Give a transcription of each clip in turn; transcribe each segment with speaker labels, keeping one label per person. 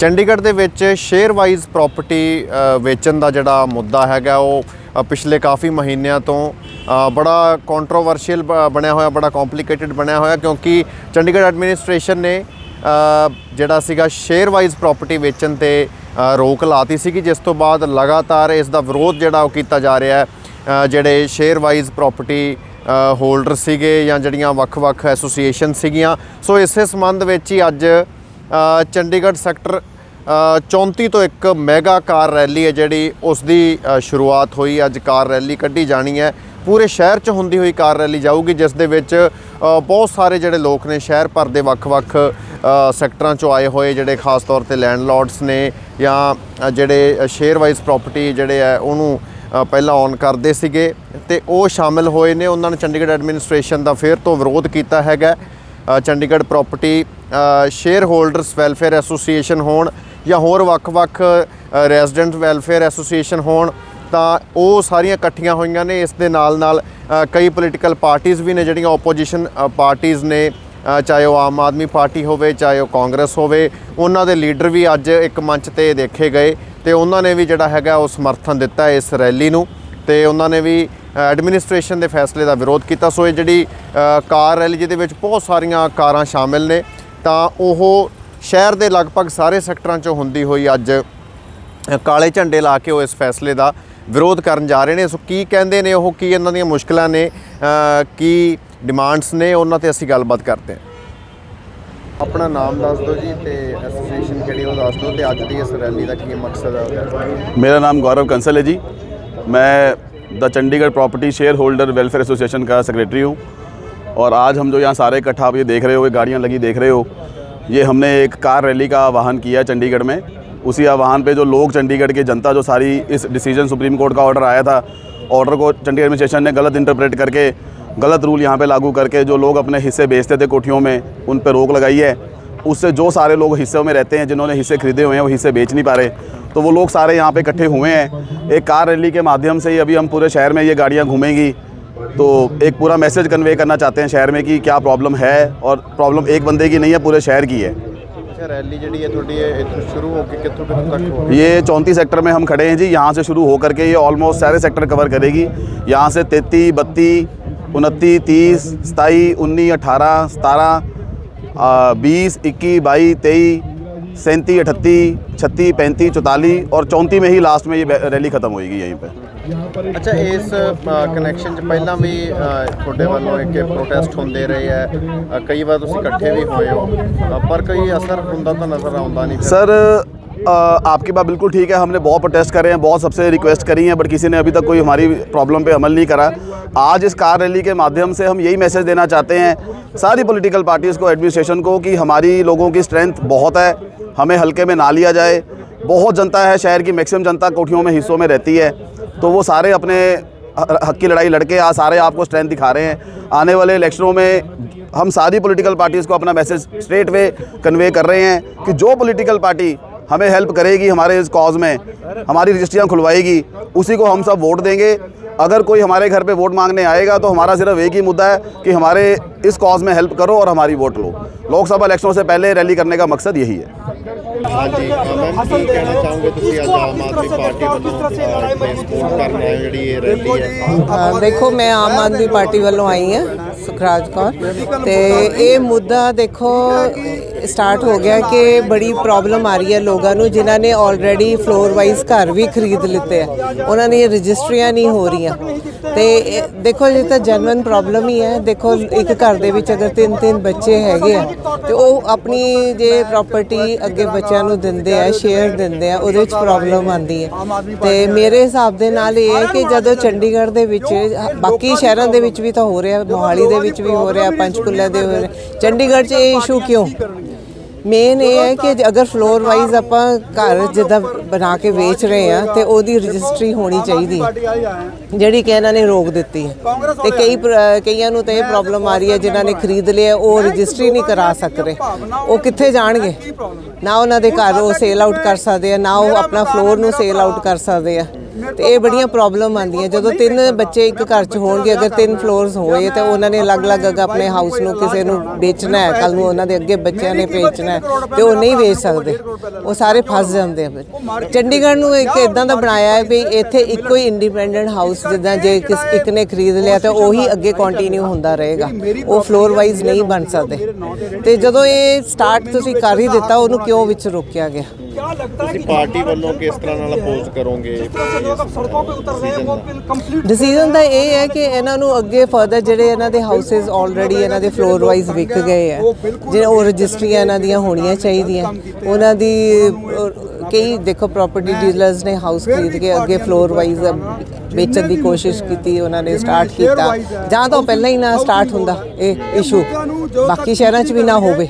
Speaker 1: ਚੰਡੀਗੜ੍ਹ ਦੇ ਵਿੱਚ share wise property ਵੇਚਣ ਦਾ ਜਿਹੜਾ ਮੁੱਦਾ ਹੈਗਾ ਉਹ ਪਿਛਲੇ ਕਾਫੀ ਮਹੀਨਿਆਂ ਤੋਂ ਅ, ਬੜਾ ਕੰਟਰੋਵਰਸ਼ੀਅਲ ਬਣਿਆ ਹੋਇਆ ਬੜਾ ਕੰਪਲਿਕੇਟਿਡ ਬਣਿਆ ਹੋਇਆ ਕਿਉਂਕਿ ਚੰਡੀਗੜ੍ਹ ਐਡਮਿਨਿਸਟ੍ਰੇਸ਼ਨ ਨੇ ਜਿਹੜਾ ਸੀਗਾ ਸ਼ੇਅਰ ਵਾਈਜ਼ ਪ੍ਰਾਪਰਟੀ ਵੇਚਣ ਤੇ ਰੋਕ ਲਾਤੀ ਸੀਗੀ ਜਿਸ ਤੋਂ ਬਾਅਦ ਲਗਾਤਾਰ ਇਸ ਦਾ ਵਿਰੋਧ ਜਿਹੜਾ ਉਹ ਕੀਤਾ ਜਾ ਰਿਹਾ ਹੈ ਜਿਹੜੇ ਸ਼ੇਅਰ ਵਾਈਜ਼ ਪ੍ਰਾਪਰਟੀ ਹੋਲਡਰ ਸੀਗੇ ਜਾਂ ਜਿਹੜੀਆਂ ਵੱਖ-ਵੱਖ ਐਸੋਸੀਏਸ਼ਨ ਸੀਗੀਆਂ। ਸੋ ਇਸੇ ਸੰਬੰਧ ਵਿੱਚ ਹੀ ਅੱਜ ਚੰਡੀਗੜ੍ਹ ਸੈਕਟਰ ਅ, 34 ਤੋਂ ਇੱਕ ਮੈਗਾ ਕਾਰ ਰੈਲੀ ਹੈ ਜਿਹੜੀ ਉਸ ਦੀ ਸ਼ੁਰੂਆਤ ਹੋਈ ਅੱਜ ਕਾਰ ਰੈਲੀ ਕੱਢੀ ਜਾਣੀ ਹੈ। ਪੂਰੇ ਸ਼ਹਿਰ 'ਚ ਹੁੰਦੀ ਹੋਈ ਕਾਰ ਰੈਲੀ ਜਾਊਗੀ ਜਿਸ ਦੇ ਵਿੱਚ ਬਹੁਤ ਸਾਰੇ ਜਿਹੜੇ ਲੋਕ ਨੇ ਸ਼ਹਿਰ ਭਰ ਦੇ ਵੱਖ-ਵੱਖ ਸੈਕਟਰਾਂ 'ਚੋਂ ਆਏ ਹੋਏ ਜਿਹੜੇ ਖਾਸ ਤੌਰ ਤੇ ਲੈਂਡਲੋਰਡਸ ਨੇ ਜਾਂ ਜਿਹੜੇ ਸ਼ੇਅਰ ਵਾਈਜ਼ ਪ੍ਰਾਪਰਟੀ ਜਿਹੜੇ ਹੈ ਉਹਨੂੰ ਪਹਿਲਾਂ ਔਨ ਕਰਦੇ ਸੀਗੇ ਤੇ ਉਹ ਸ਼ਾਮਿਲ ਹੋਏ ਨੇ। ਉਹਨਾਂ ਨੇ ਚੰਡੀਗੜ੍ਹ ਐਡਮਿਨਿਸਟ੍ਰੇਸ਼ਨ ਦਾ ਫਿਰ ਤੋਂ ਵਿਰੋਧ ਕੀਤਾ ਹੈਗਾ। Chandigarh property share holders welfare association ਹੋਣ ਜਾਂ ਹੋਰ ਵੱਖ-ਵੱਖ ਰੈਜ਼ੀਡੈਂਟ ਵੈਲਫੇਅਰ ਐਸੋਸੀਏਸ਼ਨ ਹੋਣ, ਤਾਂ ਉਹ ਸਾਰੀਆਂ ਇਕੱਠੀਆਂ ਹੋਈਆਂ ਨੇ। ਇਸ ਦੇ ਨਾਲ-ਨਾਲ ਕਈ ਪੋਲੀਟੀਕਲ ਪਾਰਟੀਆਂ ਵੀ ਨੇ ਜਿਹੜੀਆਂ ਆਪੋਜੀਸ਼ਨ ਪਾਰਟੀਆਂ ਨੇ ਚਾਹੇ ਉਹ ਆਮ ਆਦਮੀ ਪਾਰਟੀ ਹੋਵੇ, ਚਾਹੇ ਉਹ ਕਾਂਗਰਸ ਹੋਵੇ, ਉਹਨਾਂ ਦੇ ਲੀਡਰ ਵੀ ਅੱਜ ਇੱਕ ਮੰਚ ਤੇ ਦੇਖੇ ਗਏ ਤੇ ਉਹਨਾਂ ਨੇ ਵੀ ਜਿਹੜਾ ਹੈਗਾ ਉਹ ਸਮਰਥਨ ਦਿੱਤਾ ਇਸ ਰੈਲੀ ਨੂੰ ਤੇ ਉਹਨਾਂ ਨੇ ਵੀ ਐਡਮਿਨਿਸਟ੍ਰੇਸ਼ਨ ਦੇ ਫੈਸਲੇ ਦਾ ਵਿਰੋਧ ਕੀਤਾ। ਸੋ ਇਹ ਜਿਹੜੀ ਕਾਰ ਰੈਲੀ ਜਿਹਦੇ ਵਿੱਚ ਬਹੁਤ ਸਾਰੀਆਂ ਕਾਰਾਂ ਸ਼ਾਮਿਲ ਨੇ, ਤਾਂ ਉਹ ਸ਼ਹਿਰ ਦੇ ਲਗਭਗ ਸਾਰੇ ਸੈਕਟਰਾਂ 'ਚੋਂ ਹੁੰਦੀ ਹੋਈ ਅੱਜ ਕਾਲੇ ਝੰਡੇ ਲਾ ਕੇ ਉਹ ਇਸ ਫੈਸਲੇ ਦਾ ਵਿਰੋਧ ਕਰਨ ਜਾ ਰਹੇ ਨੇ। ਸੋ ਕੀ ਕਹਿੰਦੇ ਨੇ, ਉਹ ਕੀ ਇਹਨਾਂ ਦੀਆਂ ਮੁਸ਼ਕਲਾਂ ਨੇ ਕੀ ਡਿਮਾਂਡਸ ਨੇ, ਉਹਨਾਂ ਤੇ ਅਸੀਂ ਗੱਲਬਾਤ ਕਰਦੇ ਹਾਂ। ਆਪਣਾ ਨਾਮ ਦੱਸ ਦਿਓ ਜੀ ਤੇ ਐਸੋਸੀਏਸ਼ਨ ਕਿਹੜੀ ਉਹ ਦੱਸ ਦਿਓ ਤੇ ਅੱਜ ਦੀ ਇਸ ਰੈਲੀ ਦਾ ਕੀ ਮਕਸਦ ਹੈ
Speaker 2: ਮੇਰਾ ਨਾਮ ਗੌਰਵ ਕੰਸਲ ਹੈ ਜੀ। ਮੈਂ the Chandigarh property share holder welfare association का सेक्रेटरी हूँ। और आज हम जो यहाँ सारे इकट्ठा आप ये देख रहे हो, ये गाड़ियाँ लगी देख रहे हो, ये हमने एक कार रैली का आह्वान किया चंडीगढ़ में। उसी आह्वान पे जो लोग चंडीगढ़ की जनता, जो सारी इस डिसीज़न सुप्रीम कोर्ट का ऑर्डर आया था, ऑर्डर को चंडीगढ़ एडमिनिस्ट्रेशन ने गलत इंटरप्रेट करके, गलत रूल यहाँ पे लागू करके जो लोग अपने हिस्से बेचते थे कोठियों में, उन पर रोक लगाई है। उससे जो सारे लोग हिस्सों में रहते हैं जिन्होंने हिस्से खरीदे हुए हैं वो हिस्से बेच नहीं पा रहे। तो वो लोग सारे यहाँ पे इकट्ठे हुए हैं। एक कार रैली के माध्यम से ही अभी हम पूरे शहर में ये गाड़ियाँ घूमेंगी। तो एक पूरा मैसेज कन्वे करना चाहते हैं शहर में कि क्या प्रॉब्लम है और प्रॉब्लम एक बंदे की नहीं है पूरे शहर की है।
Speaker 1: रैली शुरू
Speaker 2: ये चौंतीस सेक्टर में हम खड़े हैं जी यहाँ से शुरू होकर के ये ऑलमोस्ट सारे सेक्टर कवर करेगी। यहाँ से तेती बत्तीस उनतीस तीस सताई उन्नीस अठारह सतारह बीस इक्कीस बाईस तेईस सैंतीस अठत्तीस छत्तीस पैंतीस चौतालीस और चौंतीस में ही लास्ट में ये रैली ख़त्म होएगी यहीं पर
Speaker 1: ਅੱਛਾ ਇਸ ਕਨੈਕਸ਼ਨ 'ਚ ਪਹਿਲਾਂ ਵੀ ਅ, ਤੁਹਾਡੇ ਵੱਲੋਂ ਇੱਕ ਪ੍ਰੋਟੈਸਟ ਹੁੰਦੇ ਰਹੇ ਹੈ ਅ, ਕਈ ਵਾਰ ਤੁਸੀਂ ਇਕੱਠੇ ਵੀ ਹੋਏ ਹੋ ਅ, ਪਰ ਕੋਈ ਅਸਰ ਹੁੰਦਾ ਤਾਂ ਨਜ਼ਰ ਆਉਂਦਾ ਨਹੀਂ ਫਿਰ।
Speaker 2: आपकी बात बिल्कुल ठीक है, हमने बहुत प्रोटेस्ट करे हैं, बहुत सबसे रिक्वेस्ट करी है बट किसी ने अभी तक कोई हमारी प्रॉब्लम पे अमल नहीं करा। आज इस कार रैली के माध्यम से हम यही मैसेज देना चाहते हैं सारी पॉलिटिकल पार्टीज़ को एडमिनिस्ट्रेशन को, कि हमारी लोगों की स्ट्रेंथ बहुत है, हमें हल्के में ना लिया जाए। बहुत जनता है शहर की मैक्सिमम जनता कोठियों में, हिस्सों में रहती है। तो वो सारे अपने हक की लड़ाई लड़के, आज सारे आपको स्ट्रेंथ दिखा रहे हैं। आने वाले इलेक्शनों में हम सारी पॉलिटिकल पार्टीज़ को अपना मैसेज स्ट्रेट वे कन्वे कर रहे हैं कि जो पॉलिटिकल पार्टी हमें हेल्प करेगी हमारे इस कॉज में हमारी रजिस्ट्रियाँ खुलवाएगी उसी को हम सब वोट देंगे अगर कोई हमारे घर पे वोट मांगने आएगा तो हमारा सिर्फ एक ही मुद्दा है कि हमारे इस कॉज में हेल्प करो और हमारी वोट लो लोकसभा इलेक्शनों से पहले रैली करने का मकसद यही है
Speaker 1: ਹਾਂਜੀ ਮੈਮ ਕੀ ਕਹਿਣਾ ਚਾਹੋਗੇ ਤੁਸੀਂ ਅੱਜ ਆਮ ਆਦਮੀ ਪਾਰਟੀ ਵੱਲੋਂ ਸਪੋਰਟ ਕਰਨ ਆਏ ਹੋ ਜਿਹੜੀ ਇਹ ਰੈਲੀ ਹੈ
Speaker 3: ਅ, ਦੇਖੋ ਮੈਂ ਆਮ ਆਦਮੀ ਪਾਰਟੀ ਵੱਲੋਂ ਆਈ ਹਾਂ ਸੁਖਰਾਜ ਕੌਰ। ਤੇ ਇਹ ਮੁੱਦਾ ਦੇਖੋ ਸਟਾਰਟ ਹੋ ਗਿਆ ਕਿ ਬੜੀ ਪ੍ਰੋਬਲਮ ਆ ਰਹੀ ਹੈ ਲੋਕਾਂ ਨੂੰ, ਜਿਨ੍ਹਾਂ ਨੇ ਆਲਰੇਡੀ ਫਲੋਰ ਵਾਈਜ਼ ਘਰ ਵੀ ਖਰੀਦ ਲਿੱਤੇ ਆ। ਉਹਨਾਂ ਦੀਆਂ ਰਜਿਸਟਰੀਆਂ ਨਹੀਂ ਹੋ ਰਹੀਆਂ। ਤੇ ਦੇਖੋ, ਇਹ ਤਾਂ ਜੈਨੂਇਨ ਪ੍ਰੋਬਲਮ ਹੀ ਹੈ। ਦੇਖੋ, ਇੱਕ ਘਰ ਦੇ ਵਿੱਚ ਅਗਰ ਤਿੰਨ ਤਿੰਨ ਬੱਚੇ ਹੈਗੇ ਆ, ਤੇ ਉਹ ਆਪਣੀ ਜੇ ਪ੍ਰਾਪਰਟੀ ਅੱਗੇ ਬੱਚਿਆਂ ਨੂੰ ਦਿੰਦੇ ਆ ਸ਼ੇਅਰ ਦਿੰਦੇ ਆ, ਉਹਦੇ ਵਿੱਚ ਪ੍ਰੋਬਲਮ ਆਉਂਦੀ ਹੈ। ਤੇ ਮੇਰੇ ਹਿਸਾਬ ਦੇ ਨਾਲ ਇਹ ਹੈ ਕਿ ਜਦੋਂ ਚੰਡੀਗੜ੍ਹ ਦੇ ਵਿੱਚ, ਬਾਕੀ ਸ਼ਹਿਰਾਂ ਦੇ ਵਿੱਚ ਵੀ ਤਾਂ ਹੋ ਰਿਹਾ, ਮੋਹਾਲੀ ਦੇ ਵਿੱਚ ਵੀ ਹੋ ਰਿਹਾ ਪੰਚਕੂਲਾ ਦੇ ਹੋ ਰਿਹਾ। ਚੰਡੀਗੜ੍ਹ 'ਚ ਇਹ ਇਸ਼ੂ ਕਿਉਂ? ਮੇਨ ਇਹ ਹੈ ਕਿ ਅਗਰ ਫਲੋਰ ਵਾਈਜ਼ ਆਪਾਂ ਘਰ ਜਿੱਦਾਂ ਬਣਾ ਕੇ ਵੇਚ ਰਹੇ ਆ ਤੇ ਉਹਦੀ ਰਜਿਸਟਰੀ ਹੋਣੀ ਚਾਹੀਦੀ। ਜਿਹੜੀ ਕਿ ਇਹਨਾਂ ਨੇ ਰੋਕ ਦਿੱਤੀ ਹੈ। ਤੇ ਕਈ ਕਈਆਂ ਨੂੰ ਤਾਂ ਇਹ ਪ੍ਰੋਬਲਮ ਆ ਰਹੀ ਹੈ ਜਿਨ੍ਹਾਂ ਨੇ ਖਰੀਦ ਲਿਆ ਉਹ ਰਜਿਸਟਰੀ ਨਹੀਂ ਕਰਾ ਸਕਦੇ। ਉਹ ਕਿੱਥੇ ਜਾਣਗੇ? ਨਾ ਉਹਨਾਂ ਦੇ ਘਰ ਉਹ ਸੇਲ ਆਊਟ ਕਰ ਸਕਦੇ ਆ ਨਾ ਉਹ ਆਪਣਾ ਫਲੋਰ ਨੂੰ ਸੇਲ ਆਊਟ ਕਰ ਸਕਦੇ ਆ। ਤੇ ਇਹ ਬੜੀਆਂ ਪ੍ਰੋਬਲਮ ਆਉਂਦੀਆਂ। ਜਦੋਂ ਤਿੰਨ ਬੱਚੇ ਇੱਕ ਘਰ 'ਚ ਹੋਣਗੇ, ਅਗਰ ਤਿੰਨ ਫਲੋਰਸ ਹੋਏ, ਤੇ ਉਹਨਾਂ ਨੇ ਅਲੱਗ-ਅਲੱਗ ਆਪਣੇ ਹਾਊਸ ਨੂੰ ਕਿਸੇ ਨੂੰ ਵੇਚਣਾ ਹੈ ਕੱਲ ਨੂੰ ਉਹਨਾਂ ਦੇ ਅੱਗੇ ਬੱਚਿਆਂ ਨੇ ਵੇਚਣਾ ਹੈ, ਤੇ ਉਹ ਨਹੀਂ ਵੇਚ ਸਕਦੇ। ਉਹ ਸਾਰੇ ਫਸ ਜਾਂਦੇ ਆ ਚੰਡੀਗੜ੍ਹ ਨੂੰ ਇੱਕ ਇਦਾਂ ਦਾ ਬਣਾਇਆ ਹੈ ਵੀ ਇੱਥੇ ਇੱਕੋ ਹੀ ਇੰਡੀਪੈਂਡੈਂਟ ਹਾਊਸ ਜਿੱਦਾਂ ਜੇ ਕਿਸ, ਇੱਕ ਨੇ ਖਰੀਦ ਲਿਆ, ਤਾਂ ਉਹੀ ਅੱਗੇ ਕੰਟੀਨਿਊ ਹੁੰਦਾ ਰਹੇਗਾ। ਉਹ ਫਲੋਰ ਵਾਈਜ਼ ਨਹੀਂ ਬਣ ਸਕਦੇ। ਤੇ ਜਦੋਂ ਇਹ ਸਟਾਰਟ ਤੁਸੀਂ ਕਰ ਹੀ ਦਿੱਤਾ, ਉਹਨੂੰ ਕਿਉਂ ਵਿੱਚ ਰੋਕਿਆ ਗਿਆ?
Speaker 1: ਤੁਸੀਂ ਪਾਰਟੀ ਵੱਲੋਂ ਕਿਸ ਤਰ੍ਹਾਂ ਨਾਲ ਅਪੋਜ਼ ਕਰੋਗੇ?
Speaker 3: ਡਿਸੀਜਨ ਤਾਂ ਇਹ ਹੈ ਕਿ ਇਹਨਾਂ ਨੂੰ ਅੱਗੇ ਫਰਦਰ ਜਿਹੜੇ ਇਹਨਾਂ ਦੇ ਹਾਊਸਸ ਆਲਰੇਡੀ ਇਹਨਾਂ ਦੇ ਫਲੋਰ ਵਾਈਜ਼ ਵਿਕ ਗਏ ਆ ਜਿਹੜੇ ਉਹ ਰਜਿਸਟਰੀਆਂ ਇਹਨਾਂ ਦੀਆਂ ਹੋਣੀਆਂ ਚਾਹੀਦੀਆਂ। ਉਹਨਾਂ ਦੀ ਕਈ ਦੇਖੋ ਪ੍ਰਾਪਰਟੀ ਡੀਲਰਸ ਨੇ ਹਾਊਸ ਖਰੀਦ ਕੇ ਅੱਗੇ ਫਲੋਰ ਵਾਈਜ਼ ਵੇਚਣ ਦੀ ਕੋਸ਼ਿਸ਼ ਕੀਤੀ ਉਹਨਾਂ ਨੇ ਸਟਾਰਟ ਕੀਤਾ। ਜਾਂ ਤਾਂ ਉਹ ਪਹਿਲਾਂ ਹੀ ਨਾ ਸਟਾਰਟ ਹੁੰਦਾ ਇਹ ਇਸ਼ੂ ਬਾਕੀ ਸ਼ਹਿਰਾਂ 'ਚ ਵੀ ਨਾ ਹੋਵੇ।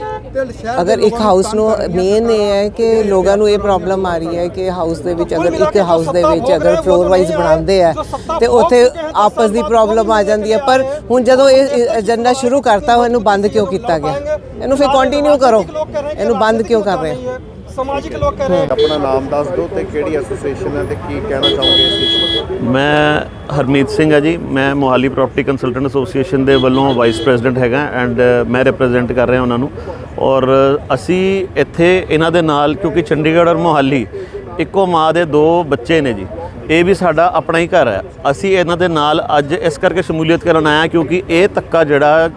Speaker 3: ਅਗਰ ਇੱਕ ਹਾਊਸ ਨੂੰ ਮੇਨ ਇਹ ਹੈ ਕਿ ਲੋਕਾਂ ਨੂੰ ਇਹ ਪ੍ਰੋਬਲਮ ਆ ਰਹੀ ਹੈ ਕਿ ਹਾਊਸ ਦੇ ਵਿੱਚ ਅਗਰ ਇੱਕ ਹਾਊਸ ਦੇ ਵਿੱਚ ਅਗਰ ਫਲੋਰ ਵਾਈਜ਼ ਬਣਾਉਂਦੇ ਆ ਤੇ ਉੱਥੇ ਆਪਸ ਦੀ ਪ੍ਰੋਬਲਮ ਆ ਜਾਂਦੀ ਹੈ। ਪਰ ਹੁਣ ਜਦੋਂ ਇਹ ਏਜੰਡਾ ਸ਼ੁਰੂ ਕਰਤਾ ਉਹ ਇਹਨੂੰ ਬੰਦ ਕਿਉਂ ਕੀਤਾ ਗਿਆ? ਇਹਨੂੰ ਫਿਰ ਕੰਟੀਨਿਊ ਕਰੋ। ਇਹਨੂੰ ਬੰਦ ਕਿਉਂ ਕਰ ਰਹੇ ਹੋ?
Speaker 4: ਸਮਾਜਿਕ ਲੋਕ ਕਹਿ ਰਹੇ
Speaker 1: ਆਪਣਾ ਨਾਮ ਦੱਸ ਦਿਓ ਤੇ ਕਿਹੜੀ ਐਸੋਸੀਏਸ਼ਨ ਹੈ ਤੇ ਕੀ ਕਹਿਣਾ ਚਾਹੋਗੇ ਇਸ ਤੇ
Speaker 5: ਮੈਂ ਹਰਮੀਤ ਸਿੰਘ ਆ ਜੀ। ਮੈਂ ਮੋਹਾਲੀ ਪ੍ਰਾਪਰਟੀ ਕੰਸਲਟੈਂਟ ਐਸੋਸੀਏਸ਼ਨ ਦੇ ਵੱਲੋਂ ਵਾਈਸ ਪ੍ਰੈਜ਼ੀਡੈਂਟ ਹੈਗਾ ਐਂਡ ਮੈਂ ਰਿਪਰੈਜ਼ੈਂਟ ਕਰ ਰਿਹਾ ਉਹਨਾਂ ਨੂੰ। ਔਰ ਅਸੀਂ ਇੱਥੇ ਇਹਨਾਂ ਦੇ ਨਾਲ, ਕਿਉਂਕਿ ਚੰਡੀਗੜ੍ਹ ਔਰ ਮੋਹਾਲੀ ਇੱਕੋ ਮਾਂ ਦੇ ਦੋ ਬੱਚੇ ਨੇ ਜੀ। ਇਹ ਵੀ ਸਾਡਾ ਆਪਣਾ ਹੀ ਘਰ ਹੈ। ਅਸੀਂ ਇਹਨਾਂ ਦੇ ਨਾਲ ਅੱਜ ਇਸ ਕਰਕੇ ਸ਼ਮੂਲੀਅਤ ਕਰਨ ਆਇਆ ਕਿਉਂਕਿ ਇਹ ਧੱਕਾ ਜਿਹੜਾ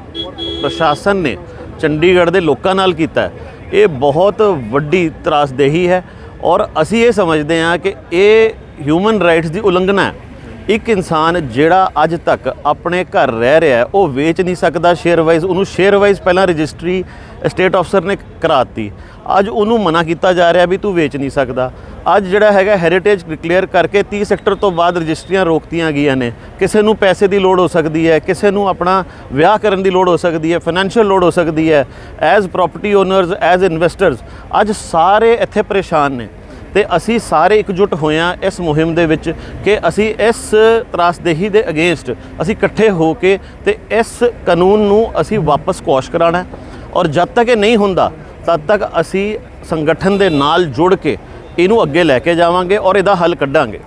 Speaker 5: ਪ੍ਰਸ਼ਾਸਨ ਨੇ ਚੰਡੀਗੜ੍ਹ ਦੇ ਲੋਕਾਂ ਨਾਲ ਕੀਤਾ ਇਹ ਬਹੁਤ ਵੱਡੀ ਤਰਾਸਦੇਹੀ ਹੈ ਔਰ ਅਸੀਂ ਇਹ ਸਮਝਦੇ ਹਾਂ ਕਿ ਇਹ ਹਿਊਮਨ ਰਾਈਟਸ ਦੀ ਉਲੰਘਣਾ ਹੈ। ਇੱਕ ਇਨਸਾਨ ਜਿਹੜਾ ਅੱਜ ਤੱਕ ਆਪਣੇ ਘਰ ਰਹਿ ਰਿਹਾ ਉਹ ਵੇਚ ਨਹੀਂ ਸਕਦਾ ਸ਼ੇਅਰ ਵਾਈਜ਼ ਉਹਨੂੰ ਸ਼ੇਅਰ ਵਾਈਜ਼ ਪਹਿਲਾਂ ਰਜਿਸਟਰੀ ਸਟੇਟ ਅਫਸਰ ਨੇ ਕਰਾਤੀ। ਅੱਜ ਉਹਨੂੰ ਮਨਾ ਕੀਤਾ ਜਾ ਰਿਹਾ ਵੀ ਤੂੰ ਵੇਚ ਨਹੀਂ ਸਕਦਾ। ਅੱਜ ਜਿਹੜਾ ਹੈਗਾ ਹੈਰੀਟੇਜ ਡਿਕਲੇਅਰ ਕਰਕੇ 30 ਸੈਕਟਰ ਤੋਂ ਬਾਅਦ ਰਜਿਸਟਰੀਆਂ ਰੋਕਤੀਆਂ ਗਈਆਂ ਨੇ। ਕਿਸੇ ਨੂੰ ਪੈਸੇ ਦੀ ਲੋੜ ਹੋ ਸਕਦੀ ਹੈ, ਕਿਸੇ ਨੂੰ ਆਪਣਾ ਵਿਆਹ ਕਰਨ ਦੀ ਲੋੜ ਹੋ ਸਕਦੀ ਹੈ ਫਾਈਨੈਂਸ਼ੀਅਲ ਲੋੜ ਹੋ ਸਕਦੀ ਹੈ। As property owners as investors ਅੱਜ ਸਾਰੇ ਇੱਥੇ ਪਰੇਸ਼ਾਨ ਨੇ। ਤੇ ਅਸੀਂ ਸਾਰੇ ਇਕਜੁੱਟ ਹੋਏ ਹਾਂ ਇਸ ਮੁਹਿੰਮ ਦੇ ਵਿੱਚ ਕਿ ਅਸੀਂ ਇਸ ਤਰਾਸਦੇਹੀ ਦੇ ਅਗੇਂਸਟ ਅਸੀਂ ਇਕੱਠੇ ਹੋ ਕੇ ਤੇ ਇਸ ਕਾਨੂੰਨ ਨੂੰ ਅਸੀਂ ਵਾਪਸ ਕੋਸ਼ ਕਰਾਉਣਾ ਔਰ ਜਦ ਤੱਕ ਇਹ ਨਹੀਂ ਹੁੰਦਾ, ਤਦ ਤੱਕ ਅਸੀਂ ਸੰਗਠਨ ਦੇ ਨਾਲ ਜੁੜ ਕੇ ਇਹਨੂੰ ਅੱਗੇ ਲੈ ਕੇ ਜਾਵਾਂਗੇ ਔਰ ਇਹਦਾ ਹੱਲ ਕੱਢਾਂਗੇ।